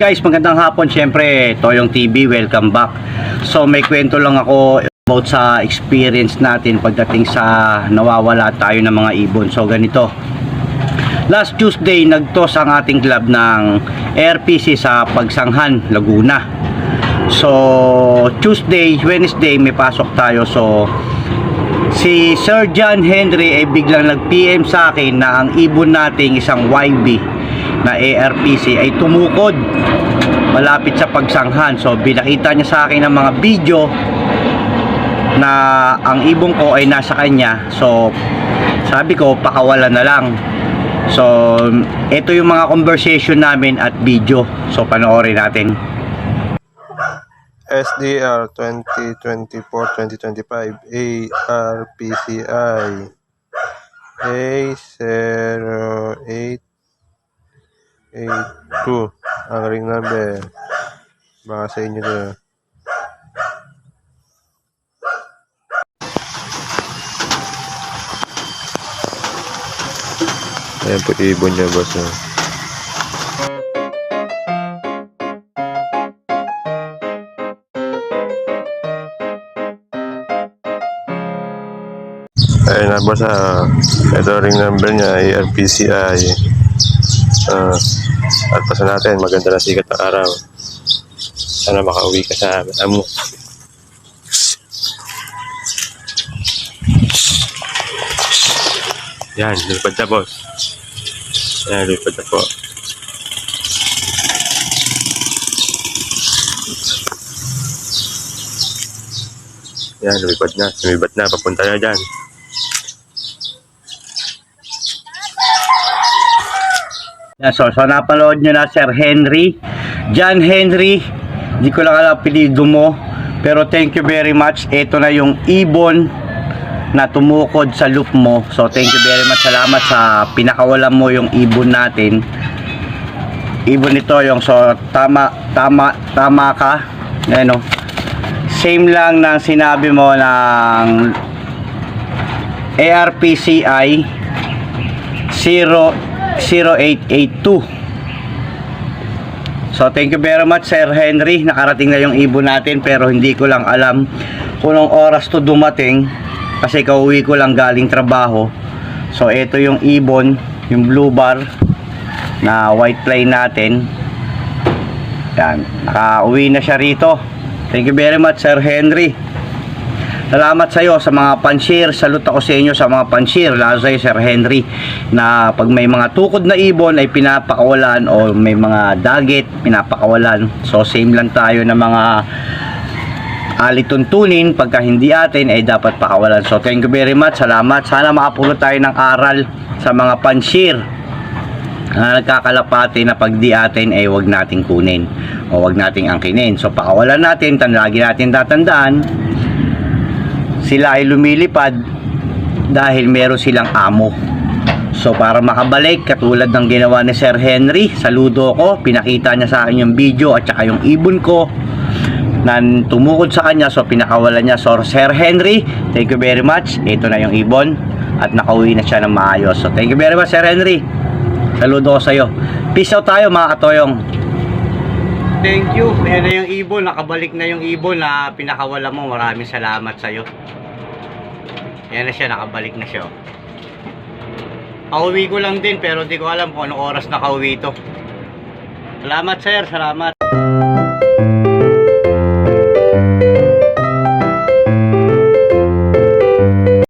Guys, magandang hapon. Siyempre, Toyong TV, welcome back. So, may kwento lang ako about sa experience natin pagdating sa nawawala tayo ng mga ibon. So, ganito. Last Tuesday, nagtos ang ating club ng ARPC sa Pagsanghan, Laguna. So, Tuesday, Wednesday, may pasok tayo. So, si Sir John Henry ay biglang nag-PM sa akin na ang ibon nating isang YB na ARPC ay tumukod malapit sa pagsanghan. So, binakita niya sa akin ng mga video na ang ibon ko ay nasa kanya. So, sabi ko, pakawalan na lang. So, ito yung mga conversation namin at video. So, panoorin natin. SDR 2024-2025 ARPCI A0882 ang ring number baka sa inyo to Ayan po ibon niya boss oh. Ayun na boss ah. Ito ring number niya ARPCI. Ah, at pasa natin, maganda na sikat ng araw. Sana makauwi ka sa amo. Yan, lipad na boss. Yan, lipad na po. Yan, lumipad na. Lumibat na, papunta na dyan. Yan, so, so napanood nyo na Sir Henry. John Henry, di ko lang alam pilido mo. Pero thank you very much. Ito na yung ibon na tumukod sa loop mo. So thank you very much. Salamat sa pinakawalan mo yung ibon natin. Ibon ito yung so tama tama tama ka. Ano? Same lang ng sinabi mo ng ARPCI 0 0882 So thank you very much Sir Henry. Nakarating na yung ibon natin Pero hindi ko lang alam Kung anong oras to dumating Kasi kauwi ko lang galing trabaho. So ito yung ibon Yung blue bar Na white fly natin. Yan Nakauwi na siya rito. Thank you very much Sir Henry Salamat sa iyo sa mga panshare. Salute ako sa inyo sa mga panshare. Lalo sa Sir Henry, na pag may mga tukod na ibon ay pinapakawalan o may mga dagit, pinapakawalan. So, same lang tayo ng mga alituntunin. Pagka hindi atin, ay dapat pakawalan. So, thank you very much. Salamat. Sana makapulot tayo ng aral sa mga panshare na nagkakalapati na pag di atin ay wag nating kunin o wag nating angkinin. So pakawalan natin, tan lagi natin tatandaan sila ay lumilipad dahil meron silang amo. So para makabalik katulad ng ginawa ni Sir Henry, saludo ko, pinakita niya sa akin yung video at saka yung ibon ko. Na tumukod sa kanya so pinakawalan niya so Sir Henry thank you very much. Ito na yung ibon at nakauwi na siya ng maayos. So thank you very much Sir Henry. Saludo ko sa iyo peace out tayo mga katoyong thank you. Yan na yung ibon nakabalik na yung ibon na pinakawala mo. Maraming salamat sa iyo yan na siya. Nakabalik na siya Pauwi ko lang din pero di ko alam kung anong oras nakauwi ito salamat sir. Salamat